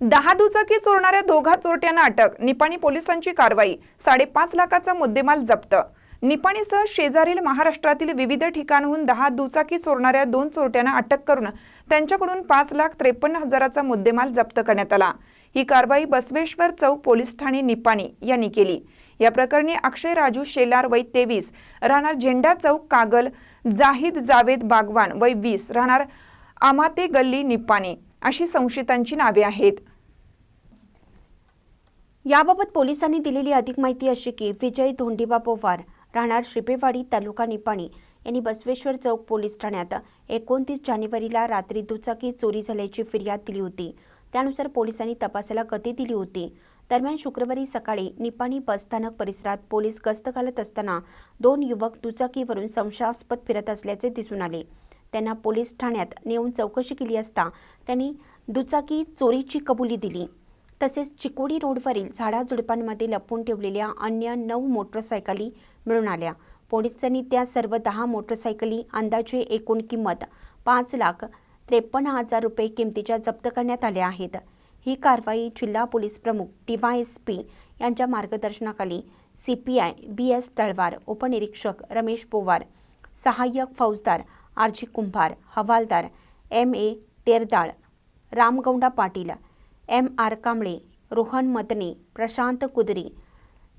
दहा दुचाकी चोरणाऱ्या दोघा चोरट्यांना अटक. निपाणी पोलिसांची कारवाई. साडेपाच लाखाचा मुद्देमाल जप्त. निपाणीसह शेजारील महाराष्ट्रातील विविध ठिकाणाहून दहा दुचाकी चोरणाऱ्या दोन चोरट्यांना अटक करून त्यांच्याकडून पाच लाख त्रेपन्न हजाराचा मुद्देमाल जप्त करण्यात आला. ही कारवाई बसवेश्वर चौक पोलीस ठाणे निपाणी यांनी केली. या प्रकरणी अक्षय राजू शेलार वय तेवीस राहणार झेंडा चौक कागल जाहीद जावेद बागवान वय वीस राहणार आमाते गल्ली निपाणी. अशी संशयितांची नावे आहेत. याबाबत पोलिसांनी दिलेली अधिक माहिती अशी की विजय धोंडीबा पोवार राहणार शिपेवाडी तालुका निपाणी यांनी बसवेश्वर चौक पोलीस ठाण्यात एकोणतीस जानेवारीला रात्री दुचाकी चोरी झाल्याची फिर्याद दिली होती. त्यानुसार पोलिसांनी तपासाला गती दिली होती. दरम्यान शुक्रवारी सकाळी निपाणी बसस्थानक परिसरात पोलीस गस्त घालत असताना दोन युवक दुचाकीवरून संशयास्पद फिरत असल्याचे दिसून आले. त्यांना पोलीस ठाण्यात नेऊन चौकशी केली असता त्यांनी दुचाकी चोरीची कबुली दिली. तसेच चिकोडी रोडवरील झाडाझुडपांमध्ये लपवून ठेवलेल्या अन्य नऊ मोटरसायकली मिळून आल्या. पोलिसांनी त्या सर्व दहा मोटरसायकली अंदाजे एकूण किंमत पाच लाख त्रेपन्न हजार रुपये किमतीच्या जप्त करण्यात आल्या आहेत. ही कारवाई जिल्हा पोलीस प्रमुख डी वाय एस पी यांच्या मार्गदर्शनाखाली C P I B S Talwar उपनिरीक्षक रमेश पोवार सहाय्यक फौजदार आरजी कुंभार हवालदार M A Terdal Ramagounda Patil M R Kamble Rohan Madane Prashant Kudri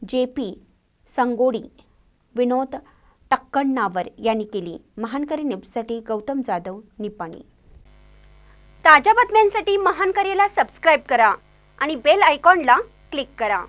J P Sangodi विनोद टक्कणनावर यांनी केली महानकरी न्यूजसाठी गौतम जाधव निपाणी. ताज्या बातम्यांसाठी महानकरीला सबस्क्राईब करा आणि बेल आयकॉनला क्लिक करा.